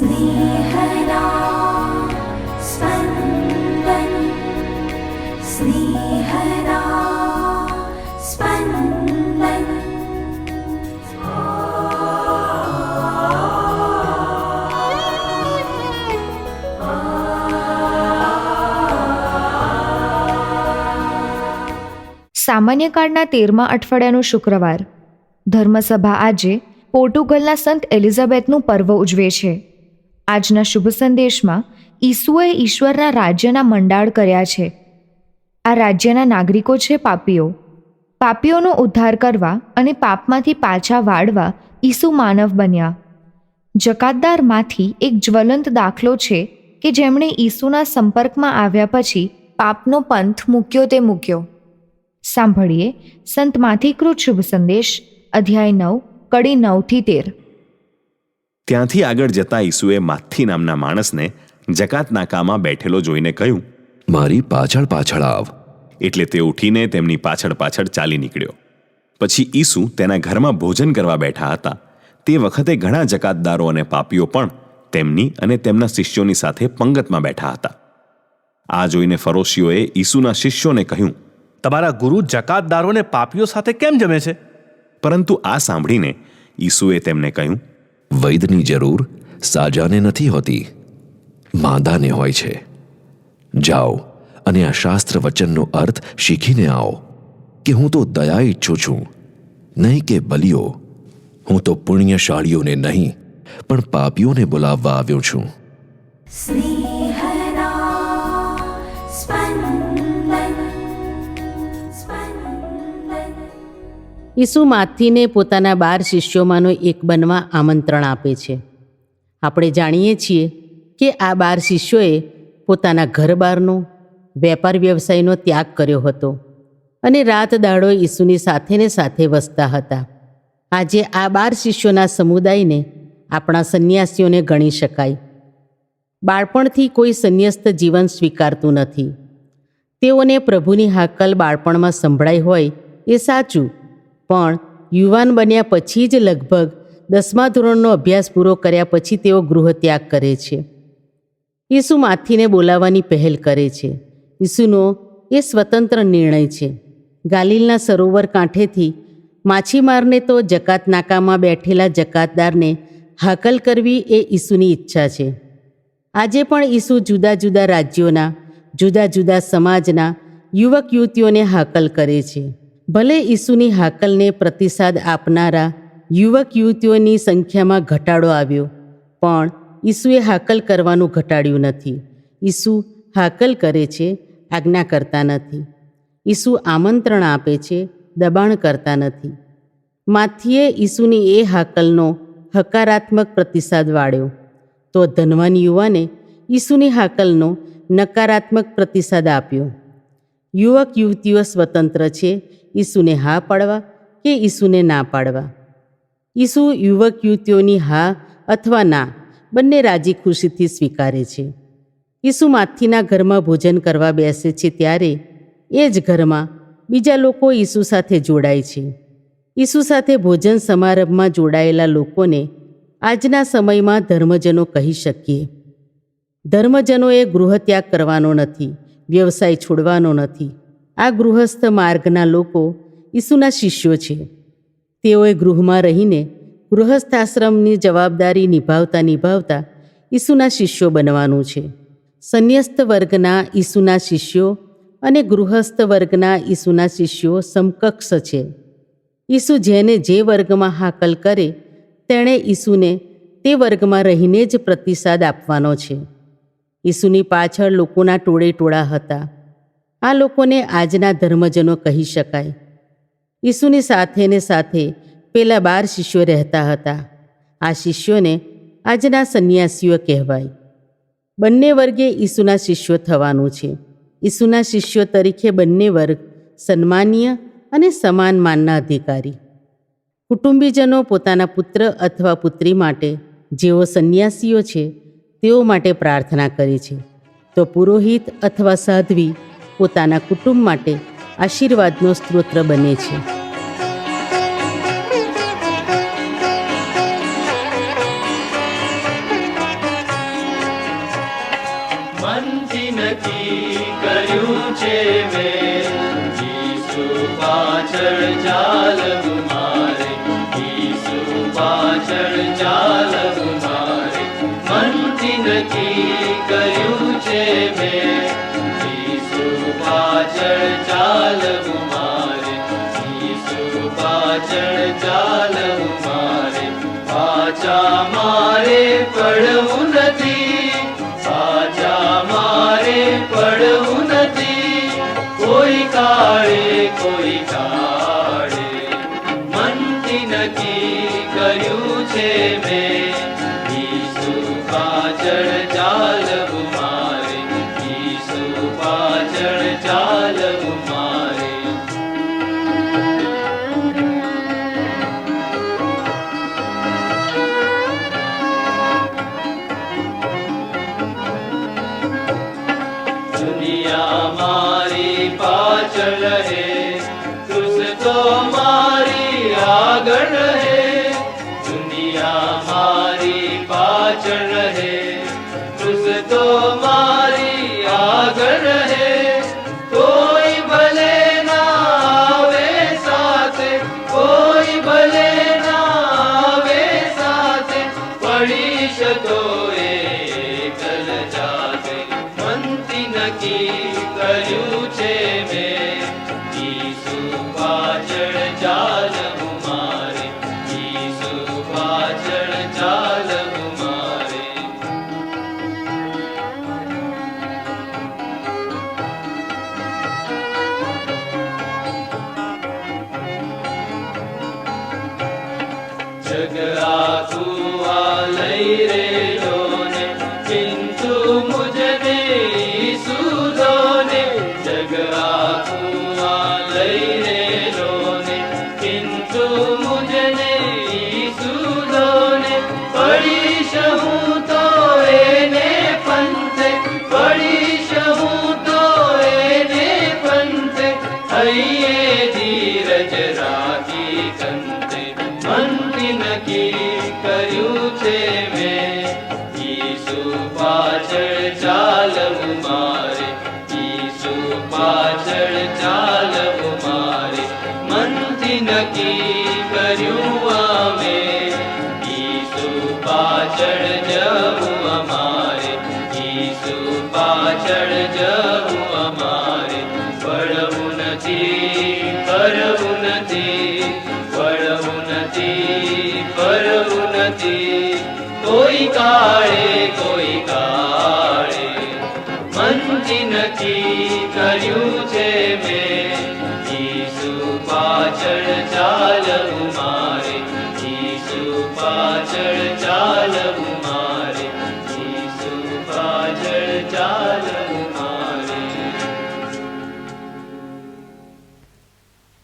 स्नेहदा स्पन्दन् स्नेहदा स्पन्दन् સામાન્ય કાળના તેરમા અઠવાડિયાનો શુક્રવાર ધર્મસભા આજે પોર્ટુગલના સંત એલિઝાબેથનું પર્વ ઉજવે છે આજના શુભ સંદેશમાં ઈસુએ ઈશ્વરના રાજ્યના મંડાળ કર્યા છે. આ રાજ્યના નાગરિકો છે પાપીઓ. પાપીઓનો ઉદ્ધાર કરવા અને પાપમાંથી પાછા વાળવા ઈસુ માનવ બન્યા. જકાતદારમાંથી એક જ્વલંત દાખલો છે કે જેમણે ઈસુના સંપર્કમાં આવ્યા પછી પાપનો પંથ મૂક્યો તે મૂક્યો. સાંભળીએ સંતમાંથી કૃત શુભ સંદેશ, અધ્યાય નવ, કડી નવથી તેર. ત્યાંથી આગળ જતા ઈસુએ માથી નામના માણસને જકાત નાકામાં બેઠેલો જોઈને કહ્યું મારી પાછળ પાછળ આવ. એટલે તે ઉઠીને તેમની પાછળ પાછળ ચાલી નીકળ્યો. પછી ઈસુ તેના ઘરમાં ભોજન કરવા બેઠા હતા. તે વખતે ઘણા જકાતદારો અને પાપીઓ પણ તેમની અને તેમના શિષ્યોની સાથે પંગતમાં બેઠા હતા. આ જોઈને ફરોશીઓએ ઈસુના શિષ્યોને કહ્યું તમારા ગુરુ જકાતદારોને પાપીઓ સાથે કેમ જમે છે? પરંતુ આ સાંભળીને ઈસુએ તેમને કહ્યું વૈદની જરૂર સાજાને નથી હોતી. માંદાને હોય છે. જાઓ અને આ શાસ્ત્ર વચનનો અર્થ શીખીને આવો કે હું તો દયા ઈચ્છું છું, નહીં કે બલિયો હું તો પુણ્યશાળીઓને નહીં, પણ પાપીઓને બોલાવવા આવ્યો છું. ઈસુ માથીને પોતાના બાર શિષ્યોમાંનો એક બનવા આમંત્રણ આપે છે. આપણે જાણીએ છીએ કે આ બાર શિષ્યોએ પોતાના ઘર બહારનો વેપાર વ્યવસાયનો ત્યાગ કર્યો હતો અને રાત દાડો ઈસુની સાથે ને સાથે વસતા હતા. આજે આ બાર શિષ્યોના સમુદાયને આપણા સંન્યાસીઓને ગણી શકાય. બાળપણથી કોઈ સંન્યસ્ત જીવન સ્વીકારતું નથી. તેઓને પ્રભુની હાકલ બાળપણમાં સંભળાઈ હોય એ સાચું પણ યુવાન બન્યા પછી જ લગભગ દસમા ધોરણનો અભ્યાસ પૂરો કર્યા પછી તેઓ ગૃહત્યાગ કરે છે. ઈસુ માથીને બોલાવવાની પહેલ કરે છે. ઈસુનો એ સ્વતંત્ર નિર્ણય છે. ગાલિલના સરોવર કાંઠેથી માછીમારને તો જકાત નાકામાં બેઠેલા જકાતદારને હાકલ કરવી એ ઈસુની ઈચ્છા છે. આજે પણ ઈસુ જુદા જુદા રાજ્યોના, જુદા જુદા સમાજના યુવક યુવતીઓને હાકલ કરે છે. ભલે ઈસુની હાકલને પ્રતિસાદ આપનારા યુવક યુવતીઓની સંખ્યામાં ઘટાડો આવ્યો, પણ ઈસુએ હાકલ કરવાનું ઘટાડ્યું નથી. ઈસુ હાકલ કરે છે, આજ્ઞા કરતા નથી. ઈસુ આમંત્રણ આપે છે, દબાણ કરતા નથી. માથીએ ઈસુની એ હાકલનો હકારાત્મક પ્રતિસાદ વાળ્યો. તો ધનવાન યુવાને ઈસુની હાકલનો નકારાત્મક પ્રતિસાદ આપ્યો. યુવક યુવતીઓ સ્વતંત્ર છે. ઈસુને હા પાડવા કે ઈસુને ના પાડવા? ઈસુ યુવક યુવતીઓની હા અથવા ના બંને રાજી ખુશીથી સ્વીકારે છે. ઈસુ માથીના ઘરમાં ભોજન કરવા બેસે છે ત્યારે એ જ ઘરમાં બીજા લોકો ઈસુ સાથે જોડાય છે. ઈસુ સાથે ભોજન સમારંભમાં જોડાયેલા લોકોને આજના સમયમાં ધર્મજનો કહી શકીએ. ધર્મજનોએ ગૃહત્યાગ કરવાનો નથી. વ્યવસાય છોડવાનો નથી. આ ગૃહસ્થ માર્ગના લોકો ઈસુના શિષ્યો છે. તેઓએ ગૃહમાં રહીને ગૃહસ્થાશ્રમની જવાબદારી નિભાવતા નિભાવતા ઈસુના શિષ્યો બનવાનું છે. સંન્યસ્ત વર્ગના ઈસુના શિષ્યો અને ગૃહસ્થ વર્ગના ઈસુના શિષ્યો સમકક્ષ છે. ઈસુ જેને જે વર્ગમાં હાકલ કરે, તેણે ઈસુને તે વર્ગમાં રહીને જ પ્રતિસાદ આપવાનો છે. ઈસુની પાછળ લોકોના ટોળે ટોળા હતા. આ લોકોને આજના ધર્મજનો કહી શકાય. ઈસુની સાથે ને સાથે પેલા બાર શિષ્યો રહેતા હતા. આ શિષ્યોને આજના સંન્યાસીઓ કહેવાય. બંને વર્ગે ઈસુના શિષ્યો થવાનું છે. ઈસુના શિષ્યો તરીકે બંને વર્ગ સન્માનીય અને સમાન માનના અધિકારી. કુટુંબીજનો પોતાના પુત્ર અથવા પુત્રી માટે જેઓ સંન્યાસીઓ છે તેઓ માટે પ્રાર્થના કરે છે. તો પુરોહિત અથવા સાધ્વી પોતાના કુટુંબ માટે આશીર્વાદનો સ્ત્રોત્ર બને છે. પાછળ ચાલવું મારે. પાછળ નક્કી કર્યું છે મેં. ઈસુ પાછળ ચાલવું મારે. ઈસુ પાછળ ચાલવું મારે. પાછા મારે પડવું નથી. નક્કી કર્યું છે મેં ઈસુ પાછળ ચાલવું મારે ઈસુ પાછળ ચાલવું મારે જગરા તું આ લઈ રેલો છે મેં ઈસુ પાછળ ચાલવું મારે, ઈસુ પાછળ ચાલવું મારે. મનથી નક્કી કર્યું અમે, ઈસુ પાછળ જવું અમારે, ઈસુ પાછળ જવું અમારે. પડવું નથી, કરવું નથી. કાળે કોઈ કાળે. મનથી નક્કી કર્યું છે મેં. ઈસુ પાછળ ચાલવું